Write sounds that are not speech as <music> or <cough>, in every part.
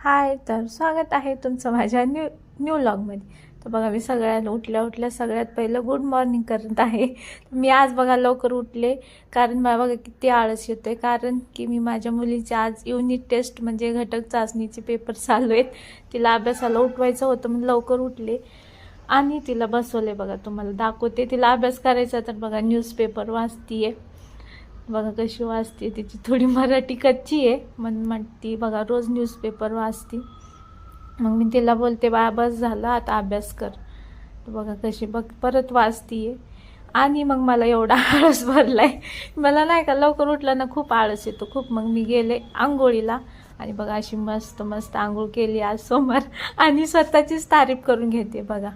हाय तर स्वागत आहे तुमचं माझ्या न्यू न्यू लॉगमध्ये. तर बघा मी सगळ्याला उठल्या उठल्या सगळ्यात पहिलं गुड मॉर्निंग करत आहे. मी आज बघा लवकर उठले कारण मला बघा किती आळस येतोय. कारण की मी माझ्या मुलीची आज युनिट टेस्ट म्हणजे घटक चाचणीचे पेपर चालू आहेत. तिला अभ्यासाला उठवायचं होतं म्हणून लवकर उठले. आणि तिला बसवले बघा तुम्हाला दाखवते. तिला अभ्यास करायचा तर बघा न्यूजपेपर वाचतीये. बघा कशी वाचते तिची. थोडी मराठी कच्ची आहे मग म्हणती बघा रोज न्यूजपेपर वाचती. मग मी तिला बोलते बा बस झालं आता अभ्यास कर. बघा कशी बघ परत वाचतीये. आणि मग मला एवढा आळस भरलाय. मला नाही का लवकर उठलं ना खूप आळस येतो. खूप मग मी गेले आंघोळीला. आणि बघा अशी मस्त मस्त आंघोळ केली आज सोमवार. आणि स्वतःचीच तारीफ करून घेते बघा.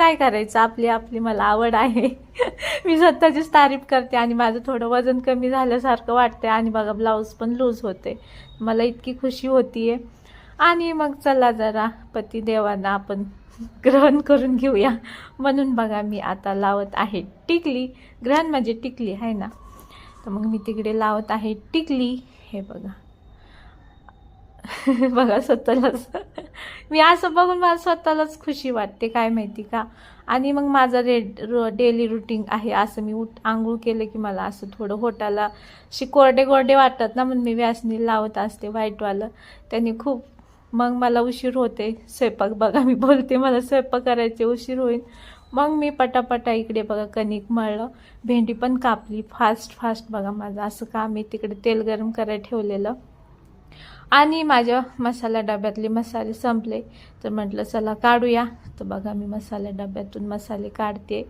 काय करायचं? आपली आपली मला आवड आहे. <laughs> मी स्वतःचीच तारीफ करते आणि माझं थोडं वजन कमी झाल्यासारखं वाटते आणि बघा ब्लाऊज पण लूज होते मला इतकी खुशी होतीये. आणि मग चला जरा पतिदेवांना आपण <laughs> ग्रहण करून घेऊया. म्हणून बघा मी आता लावत आहे टिकली. ग्रहण म्हणजे टिकली आहे ना? तर मग मी तिकडे लावत आहे टिकली. हे बघा. <laughs> बघा स्वतःलाच. मी असं बघून मला स्वतःलाच खुशी वाटते काय माहिती का? आणि मग माझं रेड डेली रुटीन आहे असं मी उठ आंघोळ केलं की मला असं थोडं होटाला अशी कोरडे कोरडे वाटतात ना म्हणून मी व्यासनी लावत असते व्हाईटवालं. त्यांनी खूप मग मला उशीर होते. स्वयंपाक बघा मी बोलते मला स्वयंपाक करायचे उशीर होईल. मग मी पटापटा इकडे बघा कणिक मळलं. भेंडी पण कापली. फास्ट फास्ट बघा माझं असं काम मी तिकडे तेल गरम करायला ठेवलेलं. आणि माझ्या मसाला डब्यातले मसाले संपले. तर म्हटलं चला काढूया. तर बघा मी मसाला डब्यातून मसाले काढते.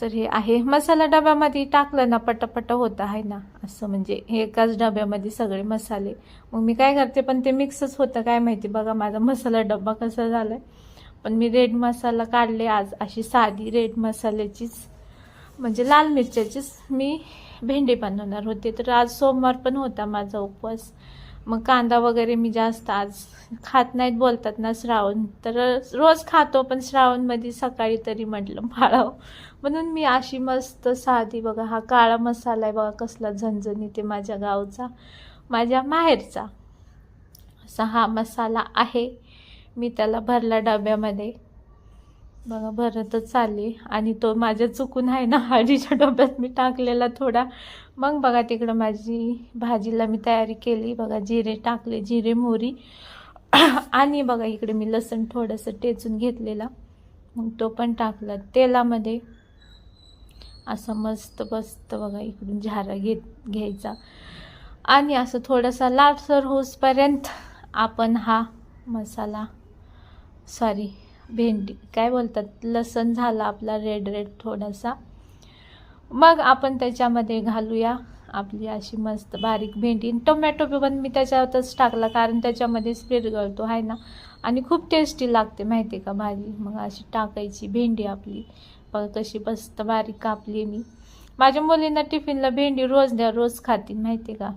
तर हे आहे. मसाला डब्यामध्ये टाकलं ना पटापट होतं आहे ना. असं म्हणजे हे एकाच डब्यामध्ये सगळे मसाले. मग मी काय करते पण ते मिक्सच होतं काय माहिती. बघा माझा मसाला डब्बा कसा झाला पण मी रेड मसाला काढले आज. अशी साधी रेड मसाल्याचीच म्हणजे लाल मिरच्याचीच मी भेंडी बनवणार होते. तर आज सोमवार पण होता माझा उपवास. मग कांदा वगैरे मी जास्त आज खात नाहीत बोलतात ना श्रावण. तर रोज खातो पण श्रावणमध्ये सकाळी तरी म्हटलं पाळावं म्हणून मी अशी मस्त साधी बघा हा काळा मसाला आहे बघा कसला झणझणी ते माझ्या गावचा माझ्या माहेरचा. असा हा मसाला आहे. मी त्याला भरला डब्यामध्ये. बघा भरतच चालली. आणि तो माझ्या चुकून आहे ना हळदीच्या डब्यात मी टाकलेला थोडा. मग बघा तिकडं माझी भाजीला मी तयारी केली. बघा जिरे टाकले जिरे मोहरी. आणि बघा इकडे मी लसण थोडंसं टेचून घेतलेला. मग तो पण टाकला तेलामध्ये. असं मस्त मस्त बघा इकडून झारा घेत घ्यायचा. आणि असं थोडासा लाटसर होसपर्यंत आपण हा मसाला सॉरी भेंडी काय बोलतात? लसण झाला आपला रेड रेड थोडासा. मग आपण त्याच्यामध्ये घालूया आपली अशी मस्त बारीक भेंडी. टोमॅटो पण मी त्याच्यातच टाकला कारण त्याच्यामध्येच विरगळतो आहे ना? आणि खूप टेस्टी लागते माहिती आहे का भाजी मग अशी टाकायची भेंडी आपली. बघा कशी मस्त बारीक कापली मी. माझ्या मुलींना टिफिनला भेंडी रोज द्या रोज खातील माहिती आहे का?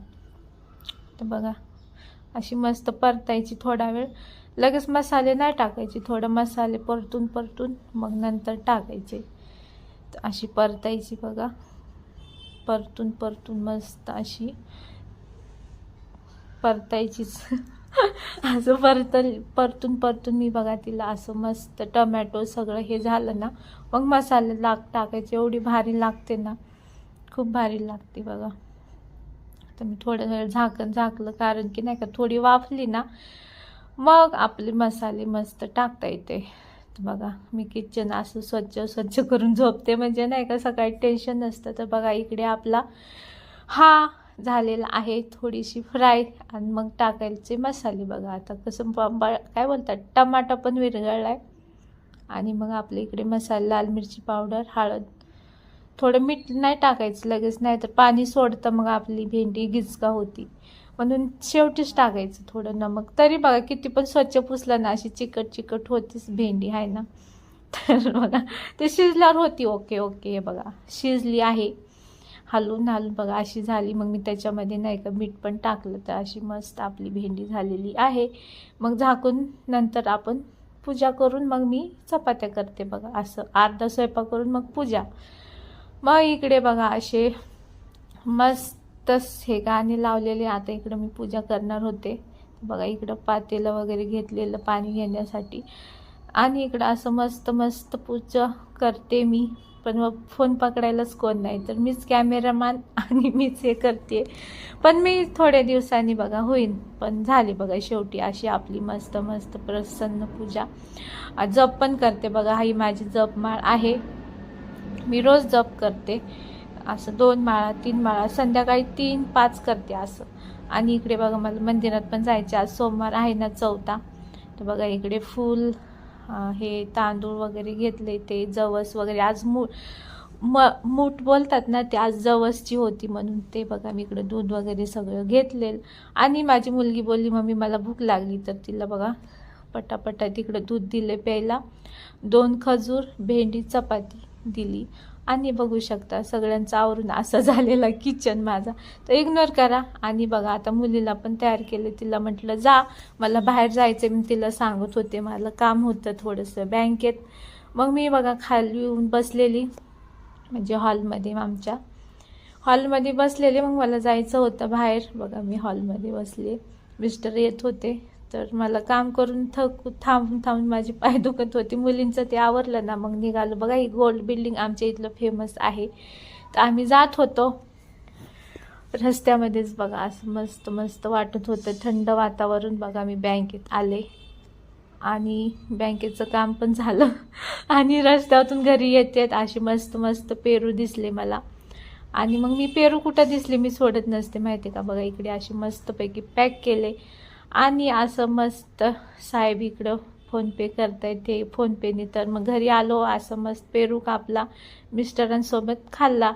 तर बघा. अशी मस्त परतायची थोडा वेळ. लगेच मसाले नाही टाकायचे थोडं मसाले परतून परतून मग नंतर टाकायचे. अशी परतायची बघा. परतून परतून मस्त अशी परतायचीच. असं परत परतून परतून मी बघा तिला असं मस्त टमॅटो सगळं हे झालं ना मग मसाले लाग टाकायचे. एवढी भारी लागते ना. खूप भारी लागते बघा. तर मी थोडं वेळ झाकण झाकलं कारण की नाही का थोडी वाफली ना मग आपले मसाले मस्त टाकता येते. तर बघा मी किचन असं स्वच्छ स्वच्छ करून झोपते. म्हणजे नाही का सकाळी टेन्शन नसतं. तर बघा इकडे आपला हा झालेला आहे थोडीशी फ्राय आणि मग टाकायचे मसाले. बघा आता कसं काय बोलतात? टमाटा पण विरघळला आहे आणि मग आपल्या इकडे मसाला लाल मिरची पावडर हळद थोडं मीठ नाही टाकायचं लगेच नाही तर पाणी सोडतं मग आपली भेंडी गिचका होती. म्हणून शेवटीच टाकायचं थोडं नमक तरी बघा किती पण स्वच्छ पुसलं ना अशी चिकट चिकट होतीच भेंडी आहे ना. <laughs> तर बघा ते शिजल्यावर होती ओके ओके बघा शिजली आहे. हलवून हलून बघा अशी झाली मग मी त्याच्यामध्ये नाही का मीठ पण टाकलं तर अशी मस्त आपली भेंडी झालेली आहे. मग झाकून नंतर आपण पूजा करून मग मी चपात्या करते बघा असं अर्धा स्वयंपाक करून मग पूजा. मग इकडे बघा असे मस्तच हे गाणे लावलेले. आता इकडं मी पूजा करणार होते. बघा इकडं पातेलं वगैरे घेतलेलं पाणी घेण्यासाठी. आणि इकडं असं मस्त मस्त पूजा करते मी. पण मग फोन पकडायलाच कोण नाही. तर मीच कॅमेरामॅन आणि मीच हे करते. पण मी थोड्या दिवसांनी बघा होईन. पण झाली बघा शेवटी अशी आपली मस्त मस्त प्रसन्न पूजा. जप पण करते बघा. ही माझी जपमाळ आहे. मी रोज जप करते. असं दोन माळा तीन माळा संध्याकाळी तीन पाच करते असं. आणि इकडे बघा मला मंदिरात पण जायचे आज सोमवार आहे ना चौथा. तर बघा इकडे फूल हे तांदूळ वगैरे घेतले ते जवस वगैरे. आज मूठ म मूठ बोलतात ना ते आज जवसची होती म्हणून. ते बघा मी इकडे दूध वगैरे सगळं घेतलेलं आणि माझी मुलगी बोलली मम्मी मला भूक लागली. तर तिला बघा पटापटा तिकडं दूध दिले प्यायला. दोन खजूर भेंडी चपाती. दिली. आणि बघू शकता सगळ्यांचं आवरून असा <laughs> झालेला किचन माझा. तर इग्नोर करा. आणि बघा आता मुलीला पण तयार केले. तिला म्हटलं जा मला बाहेर जायचं मी तिला सांगत होते मला काम होतं थोडंसं बँकेत. मग मी बघा खाली येऊन बसलेली म्हणजे हॉलमध्ये आमच्या. हॉलमध्ये बसलेले मग मला जायचं होतं बाहेर. बघा मी हॉलमध्ये बसले. मिस्टर येत होते. तर मला काम करून थक थांबून थांबून माझी पाय दुखत होती. मुलींचं ते आवरलं ना मग निघालो. बघा ही गोल्ड बिल्डिंग आमच्या इथलं फेमस आहे. तर आम्ही जात होतो. रस्त्यामध्येच बघा असं मस्त मस्त वाटत होतं. थंड वातावरण बघा मी बँकेत आले. आणि बँकेचं काम पण झालं. आणि रस्त्यातून घरी येतात अशी मस्त मस्त पेरू दिसले मला. आणि मग मी पेरू कुठं दिसले मी सोडत नसते माहिती आहे का? बघा इकडे अशी मस्तपैकी पॅक केले. आणि असं मस्त साहेब इकडं फोनपे करतायत. ते फोनपेने तर मग घरी आलो असं मस्त पेरू कापला मिस्टरांसोबत खाल्ला.